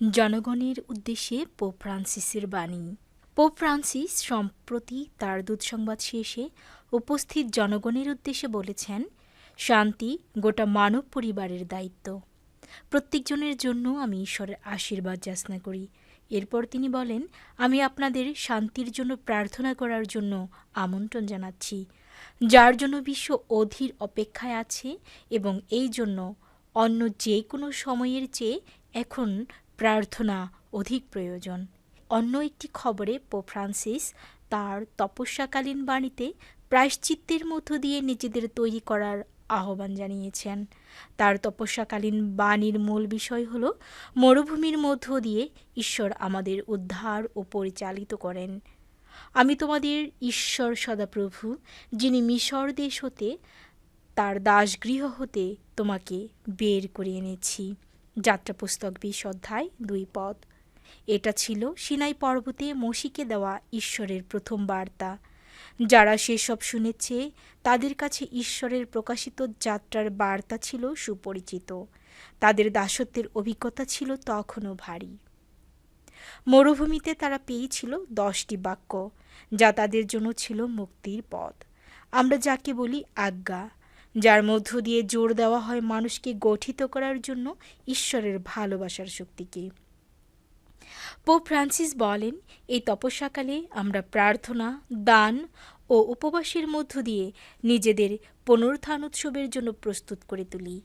জনগণের উদ্দেশ্যে পোপ ফ্রান্সিসের বাণী। পোপ ফ্রান্সিস সম্প্রতি তার দূত দুঃসংবাদ শেষে উপস্থিত জনগণের উদ্দেশ্যে বলেছেন, শান্তি গোটা মানব পরিবারের দায়িত্ব। প্রত্যেকজনের জন্য আমি ঈশ্বরের আশীর্বাদ যাচনা করি। এরপর তিনি বলেন, আমি আপনাদের শান্তির জন্য প্রার্থনা করার জন্য আমন্ত্রণ জানাচ্ছি। যার জন্য বিশ্ব অধীর অপেক্ষায় আছে এবং এই জন্য অন্য যে কোনো সময়ের চেয়ে এখন প্রার্থনা অধিক প্রয়োজন। অন্য একটি খবরে পো ফ্রান্সিস তার তপস্যাকালীন বাণীতে প্রায়শ্চিত্তের মধ্য দিয়ে নিজেদের তৈরি করার আহ্বান জানিয়েছেন। তার তপস্যাকালীন বাণীর মূল বিষয় হল মরুভূমির মধ্য দিয়ে ঈশ্বর আমাদের উদ্ধার ও পরিচালিত করেন। আমি তোমাদের ঈশ্বর সদাপ্রভু, যিনি মিশর দেশ হতে, তার দাসগৃহ হতে তোমাকে বের করে এনেছি। যাত্রা পুস্তক বিশ অধ্যায়, দুই পদ। এটা ছিল সিনাই পর্বতে মসিকে দেওয়া ঈশ্বরের প্রথম বার্তা। যারা সেসব শুনেছে, তাদের কাছে ঈশ্বরের প্রকাশিত যাত্রার বার্তা ছিল সুপরিচিত। তাদের দাসত্বের অভিজ্ঞতা ছিল তখনও ভারী। মরুভূমিতে তারা পেয়েছিল দশটি বাক্য, যা তাদের জন্য ছিল মুক্তির পথ। আমরা যাকে বলি আজ্ঞা যার মধ্য দিয়ে জোর দেওয়া হয় মানুষকে গঠিত করার জন্য ঈশ্বরের ভালোবাসার শক্তিকে। পো ফ্রান্সিস বলেন, এই তপস্যাকালে আমরা প্রার্থনা, দান ও উপবাসের মধ্য দিয়ে নিজেদের পুনরুত্থান উৎসবের জন্য প্রস্তুত করে তুলি।